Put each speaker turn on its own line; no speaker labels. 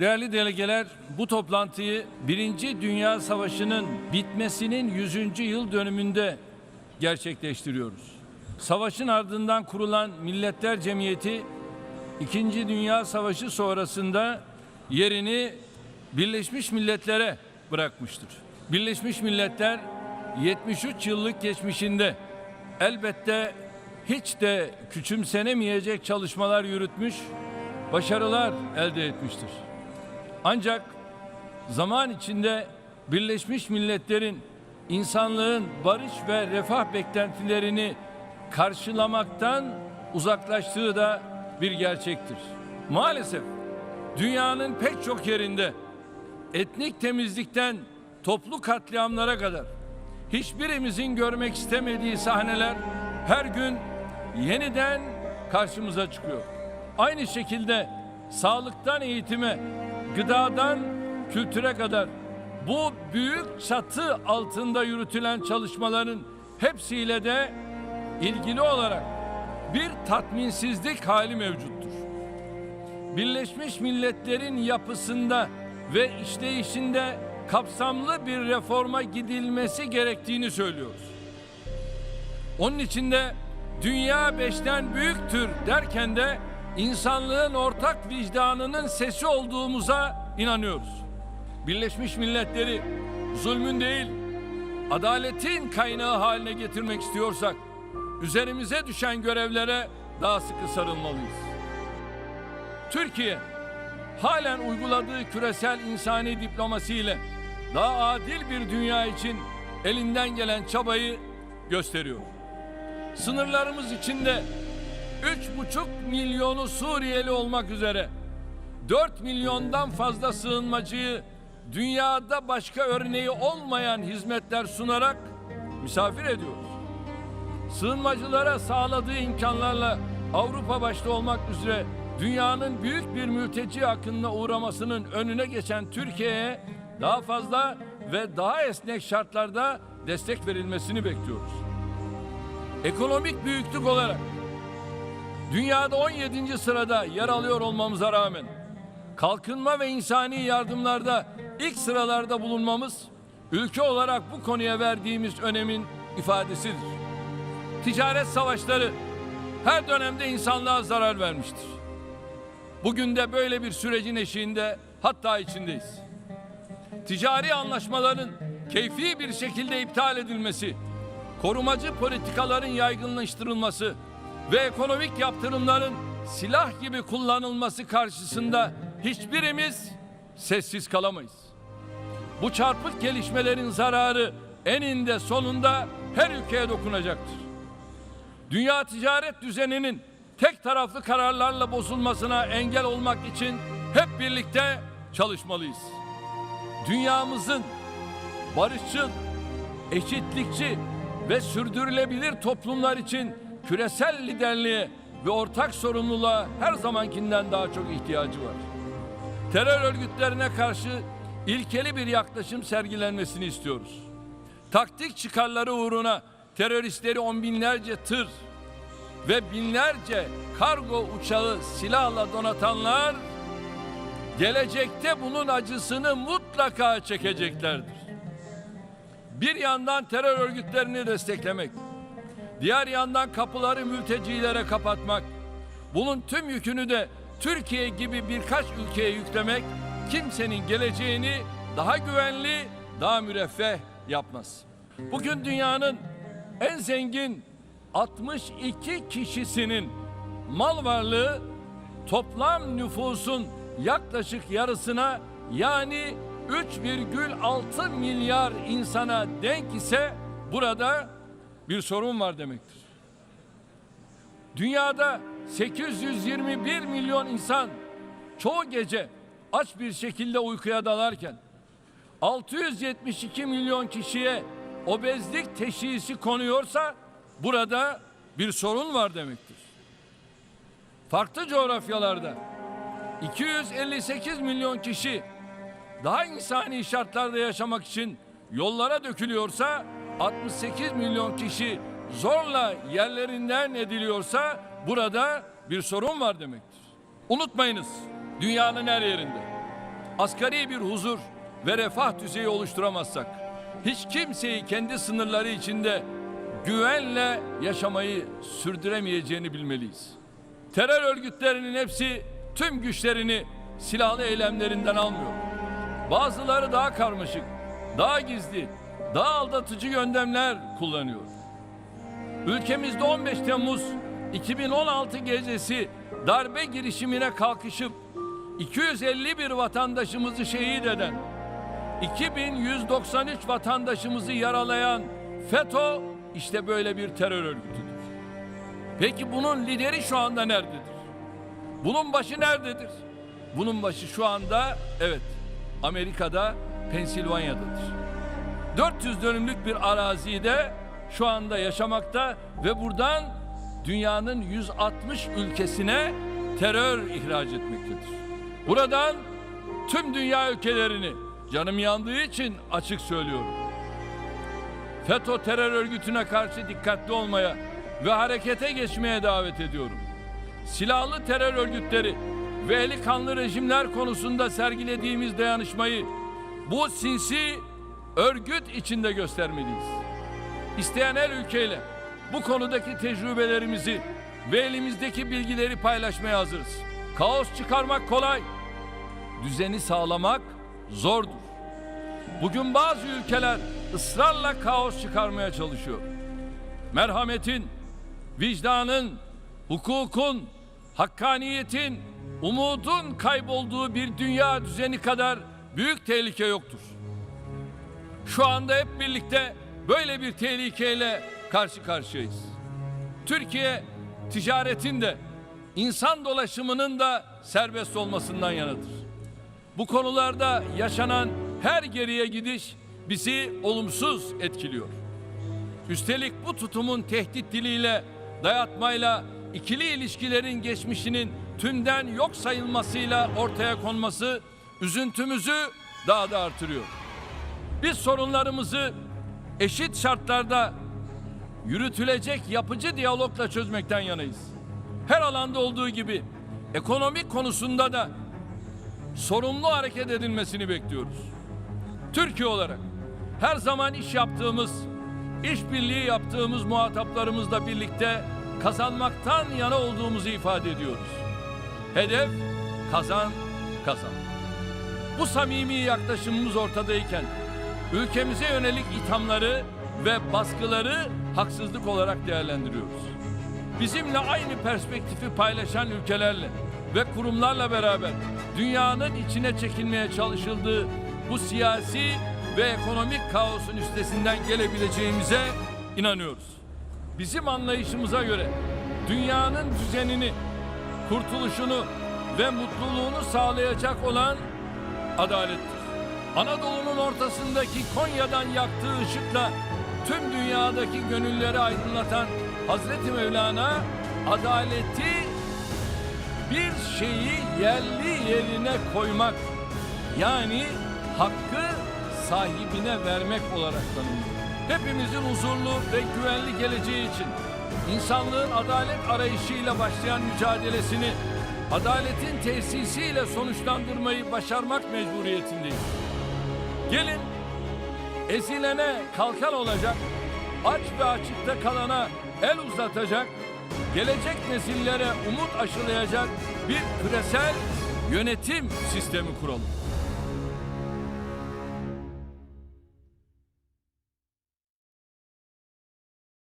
Değerli delegeler, bu toplantıyı Birinci Dünya Savaşı'nın bitmesinin 100. yıl dönümünde gerçekleştiriyoruz. Savaşın ardından kurulan Milletler Cemiyeti, İkinci Dünya Savaşı sonrasında yerini Birleşmiş Milletler'e bırakmıştır. Birleşmiş Milletler 73 yıllık geçmişinde elbette hiç de küçümsenemeyecek çalışmalar yürütmüş, başarılar elde etmiştir. Ancak zaman içinde Birleşmiş Milletler'in insanlığın barış ve refah beklentilerini karşılamaktan uzaklaştığı da bir gerçektir. Maalesef dünyanın pek çok yerinde etnik temizlikten toplu katliamlara kadar hiçbirimizin görmek istemediği sahneler her gün yeniden karşımıza çıkıyor. Aynı şekilde sağlıktan eğitime, gıdadan kültüre kadar bu büyük çatı altında yürütülen çalışmaların hepsiyle de ilgili olarak bir tatminsizlik hali mevcuttur. Birleşmiş Milletler'in yapısında ve işleyişinde kapsamlı bir reforma gidilmesi gerektiğini söylüyoruz. Onun içinde dünya beşten büyüktür derken de insanlığın ortak vicdanının sesi olduğumuza inanıyoruz. Birleşmiş Milletleri zulmün değil, adaletin kaynağı haline getirmek istiyorsak üzerimize düşen görevlere daha sıkı sarılmalıyız. Türkiye halen uyguladığı küresel insani diplomasiyle daha adil bir dünya için elinden gelen çabayı gösteriyor. Sınırlarımız içinde üç buçuk milyonu Suriyeli olmak üzere 4 milyondan fazla sığınmacıyı dünyada başka örneği olmayan hizmetler sunarak misafir ediyoruz. Sığınmacılara sağladığı imkanlarla Avrupa başta olmak üzere dünyanın büyük bir mülteci akınına uğramasının önüne geçen Türkiye'ye daha fazla ve daha esnek şartlarda destek verilmesini bekliyoruz. Ekonomik büyüklük olarak dünyada 17. sırada yer alıyor olmamıza rağmen kalkınma ve insani yardımlarda ilk sıralarda bulunmamız ülke olarak bu konuya verdiğimiz önemin ifadesidir. Ticaret savaşları her dönemde insanlığa zarar vermiştir. Bugün de böyle bir sürecin eşiğinde hatta içindeyiz. Ticari anlaşmaların keyfi bir şekilde iptal edilmesi, korumacı politikaların yaygınlaştırılması ve ekonomik yaptırımların silah gibi kullanılması karşısında hiçbirimiz sessiz kalamayız. Bu çarpık gelişmelerin zararı eninde sonunda her ülkeye dokunacaktır. Dünya ticaret düzeninin tek taraflı kararlarla bozulmasına engel olmak için hep birlikte çalışmalıyız. Dünyamızın barışçıl, eşitlikçi ve sürdürülebilir toplumlar için küresel liderliğe ve ortak sorumluluğa her zamankinden daha çok ihtiyacı var. Terör örgütlerine karşı ilkeli bir yaklaşım sergilenmesini istiyoruz. Taktik çıkarları uğruna teröristleri on binlerce tır ve binlerce kargo uçağı silahla donatanlar gelecekte bunun acısını mutlaka çekeceklerdir. Bir yandan terör örgütlerini desteklemek, diğer yandan kapıları mültecilere kapatmak, bunun tüm yükünü de Türkiye gibi birkaç ülkeye yüklemek kimsenin geleceğini daha güvenli, daha müreffeh yapmaz. Bugün dünyanın en zengin 62 kişisinin mal varlığı toplam nüfusun yaklaşık yarısına yani 3,6 milyar insana denk ise burada bir sorun var demektir. Dünyada 821 milyon insan çoğu gece aç bir şekilde uykuya dalarken 672 milyon kişiye obezlik teşhisi konuyorsa burada bir sorun var demektir. Farklı coğrafyalarda 258 milyon kişi daha insani şartlarda yaşamak için yollara dökülüyorsa 68 milyon kişi zorla yerlerinden ediliyorsa burada bir sorun var demektir. Unutmayınız dünyanın her yerinde asgari bir huzur ve refah düzeyi oluşturamazsak, hiç kimseyi kendi sınırları içinde güvenle yaşamayı sürdüremeyeceğini bilmeliyiz. Terör örgütlerinin hepsi tüm güçlerini silahlı eylemlerinden almıyor. Bazıları daha karmaşık, daha gizli, daha aldatıcı yöntemler kullanıyor. Ülkemizde 15 Temmuz 2016 gecesi darbe girişimine kalkışıp 251 vatandaşımızı şehit eden, 2193 vatandaşımızı yaralayan FETÖ işte böyle bir terör örgütüdür. Peki bunun lideri şu anda nerededir? Bunun başı nerededir? Bunun başı şu anda evet Amerika'da Pensilvanya'dadır. 400 dönümlük bir arazide şu anda yaşamakta ve buradan dünyanın 160 ülkesine terör ihraç etmektedir. Buradan tüm dünya ülkelerini canım yandığı için açık söylüyorum. FETÖ terör örgütüne karşı dikkatli olmaya ve harekete geçmeye davet ediyorum. Silahlı terör örgütleri ve eli kanlı rejimler konusunda sergilediğimiz dayanışmayı bu sinsi örgüt içinde göstermeliyiz. İsteyen her ülkeyle bu konudaki tecrübelerimizi ve elimizdeki bilgileri paylaşmaya hazırız. Kaos çıkarmak kolay, düzeni sağlamak zordur. Bugün bazı ülkeler ısrarla kaos çıkarmaya çalışıyor. Merhametin, vicdanın, hukukun, hakkaniyetin, umudun kaybolduğu bir dünya düzeni kadar büyük tehlike yoktur. Şu anda hep birlikte böyle bir tehlikeyle karşı karşıyayız. Türkiye ticaretin de insan dolaşımının da serbest olmasından yanadır. Bu konularda yaşanan her geriye gidiş bizi olumsuz etkiliyor. Üstelik bu tutumun tehdit diliyle, dayatmayla ikili ilişkilerin geçmişinin tümden yok sayılmasıyla ortaya konması üzüntümüzü daha da artırıyor. Biz sorunlarımızı eşit şartlarda yürütülecek yapıcı diyalogla çözmekten yanayız. Her alanda olduğu gibi ekonomik konusunda da sorumlu hareket edilmesini bekliyoruz. Türkiye olarak her zaman iş yaptığımız, işbirliği yaptığımız muhataplarımızla birlikte kazanmaktan yana olduğumuzu ifade ediyoruz. Hedef kazan kazan. Bu samimi yaklaşımımız ortadayken ülkemize yönelik ithamları ve baskıları haksızlık olarak değerlendiriyoruz. Bizimle aynı perspektifi paylaşan ülkelerle ve kurumlarla beraber dünyanın içine çekilmeye çalışıldığı bu siyasi ve ekonomik kaosun üstesinden gelebileceğimize inanıyoruz. Bizim anlayışımıza göre dünyanın düzenini, kurtuluşunu ve mutluluğunu sağlayacak olan adalettir. Anadolu'nun ortasındaki Konya'dan yaktığı ışıkla tüm dünyadaki gönülleri aydınlatan Hazreti Mevlana adaleti bir şeyi yerli yerine koymak yani hakkı sahibine vermek olarak tanımlıyor. Hepimizin huzurlu ve güvenli geleceği için insanlığın adalet arayışıyla başlayan mücadelesini adaletin tesisiyle sonuçlandırmayı başarmak mecburiyetindeyiz. Gelin ezilene kalkan olacak, aç ve açıkta kalana el uzatacak, gelecek nesillere umut aşılayacak bir küresel yönetim sistemi kuralım.